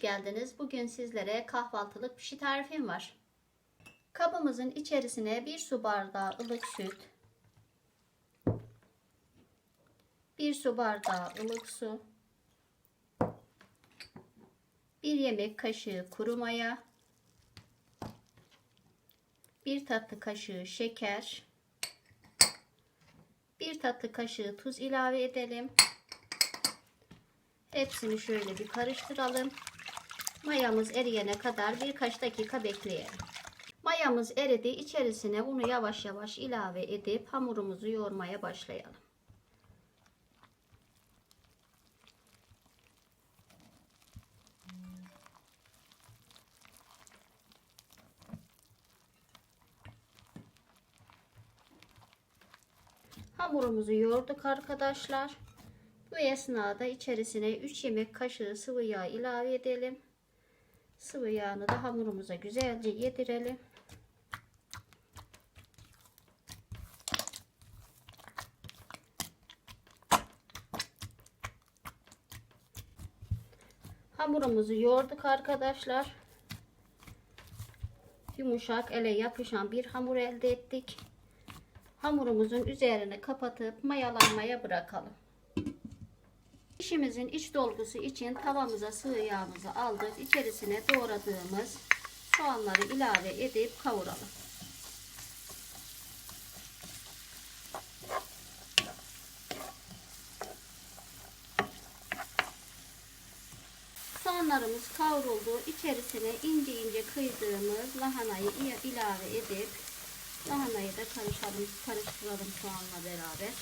geldiniz. Bugün sizlere kahvaltılık pişi tarifim var. Kabımızın içerisine bir su bardağı ılık süt, bir su bardağı ılık su, bir yemek kaşığı kuru maya, bir tatlı kaşığı şeker, bir tatlı kaşığı tuz ilave edelim. Hepsini şöyle bir karıştıralım. Mayamız eriyene kadar birkaç dakika bekleyelim. Mayamız eridi. İçerisine unu yavaş yavaş ilave edip hamurumuzu yoğurmaya başlayalım. Hamurumuzu yoğurduk arkadaşlar. Bu esnada içerisine 3 yemek kaşığı sıvı yağ ilave edelim. Sıvı yağını da hamurumuza güzelce yedirelim. Hamurumuzu yoğurduk arkadaşlar. Yumuşak ele yapışan bir hamur elde ettik. Hamurumuzun üzerini kapatıp mayalanmaya bırakalım. Pişimizin iç dolgusu için tavamıza sıvı yağımızı aldık. İçerisine doğradığımız soğanları ilave edip kavuralım. Soğanlarımız kavruldu. İçerisine ince ince kıydığımız lahanayı ilave edip lahanayı da karışalım, karıştıralım soğanla beraber.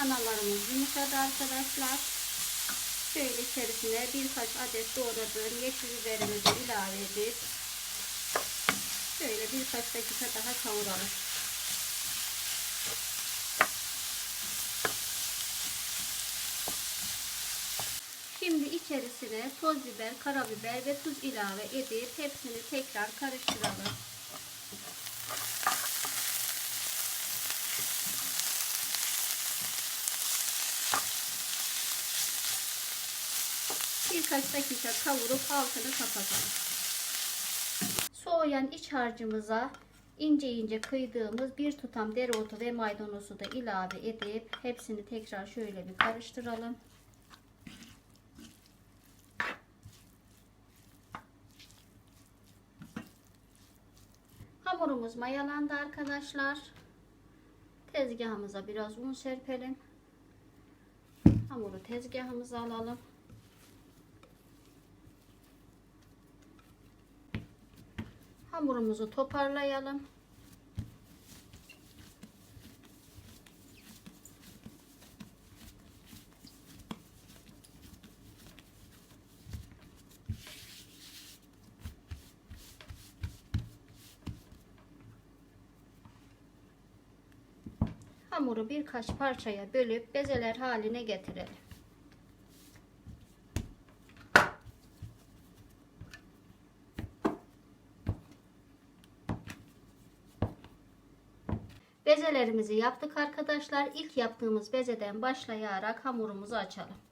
Lahanalarımız yumuşadı arkadaşlar. Şöyle içerisine birkaç adet doğradığım yeşil biberimizi ilave edip şöyle birkaç dakika daha kavuralım. Şimdi içerisine toz biber, karabiber ve tuz ilave edip hepsini tekrar karıştıralım. Birkaç dakika kavurup altını kapatalım. Soğuyan iç harcımıza ince ince kıydığımız bir tutam dereotu ve maydanozu da ilave edip hepsini tekrar şöyle bir karıştıralım. Hamurumuz mayalandı arkadaşlar. Tezgahımıza biraz un serpelim. Hamuru tezgahımıza alalım. Hamurumuzu toparlayalım. Hamuru birkaç parçaya bölüp bezeler haline getirelim. Bezelerimizi yaptık arkadaşlar. İlk yaptığımız bezeden başlayarak hamurumuzu açalım.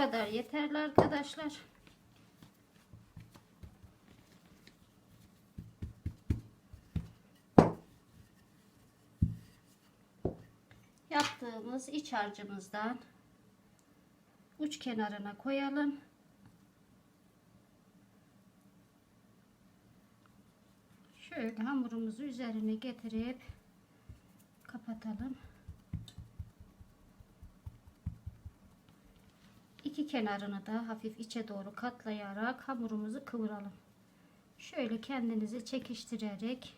Kadar yeterli arkadaşlar. mayamız iç harcımızdan uç kenarına koyalım. Şöyle hamurumuzu üzerine getirip kapatalım. İki kenarını da hafif içe doğru katlayarak hamurumuzu kıvıralım. Şöyle kendinizi çekiştirerek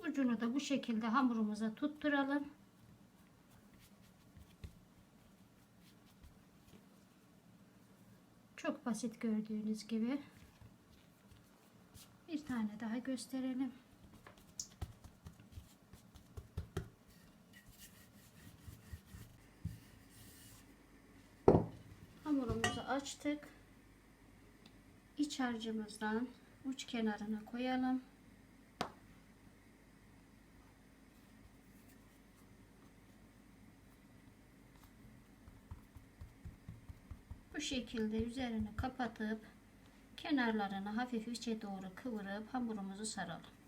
ucunu da bu şekilde hamurumuza tutturalım. Çok basit gördüğünüz gibi. Bir tane daha gösterelim. Hamurumuzu açtık. İç harcımızdan uç kenarına koyalım. Bu şekilde üzerine kapatıp kenarlarını hafif içe doğru kıvırıp hamurumuzu saralım.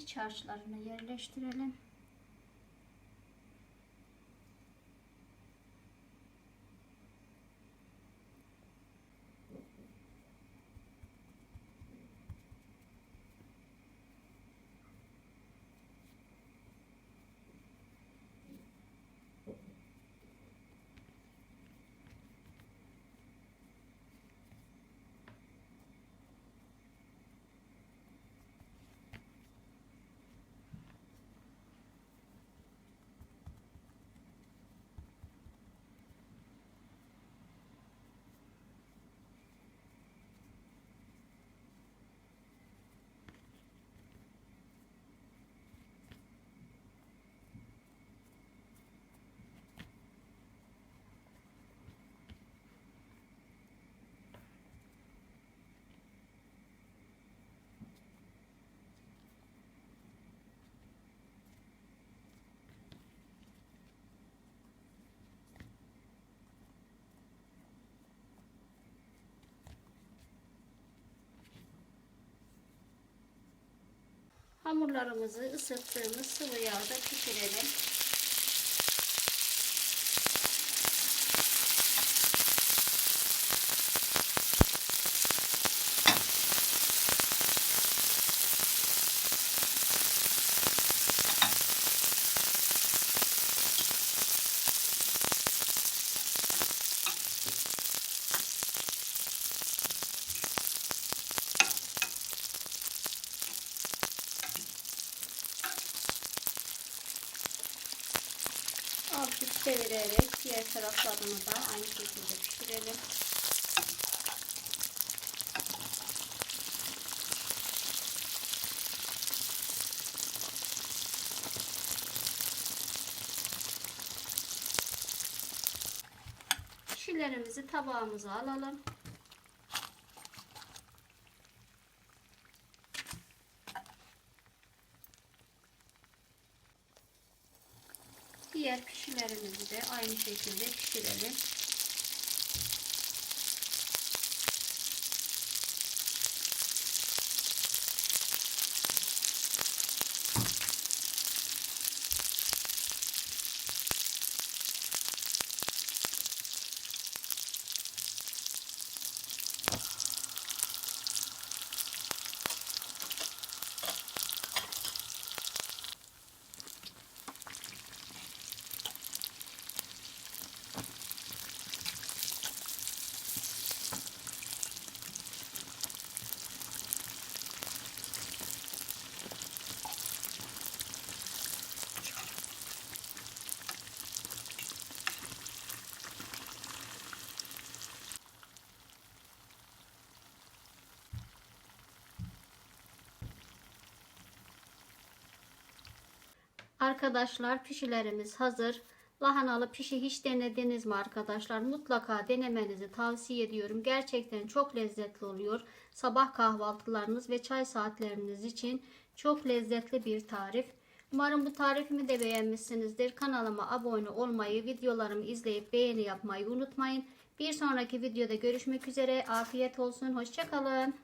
İç harçlarını yerleştirelim. Hamurlarımızı ısıttığımız sıvı yağda pişirelim. Çevirerek diğer taraflarını da aynı şekilde pişirelim. Pişilerimizi tabağımıza alalım. Diğer pişilerimizi de aynı şekilde pişirelim. Arkadaşlar pişilerimiz hazır. Lahanalı pişi hiç denediniz mi arkadaşlar? Mutlaka denemenizi tavsiye ediyorum. Gerçekten çok lezzetli oluyor. Sabah kahvaltılarınız ve çay saatleriniz için çok lezzetli bir tarif. Umarım bu tarifimi de beğenmişsinizdir. Kanalıma abone olmayı, videolarımı izleyip beğeni yapmayı unutmayın. Bir sonraki videoda görüşmek üzere. Afiyet olsun. Hoşçakalın.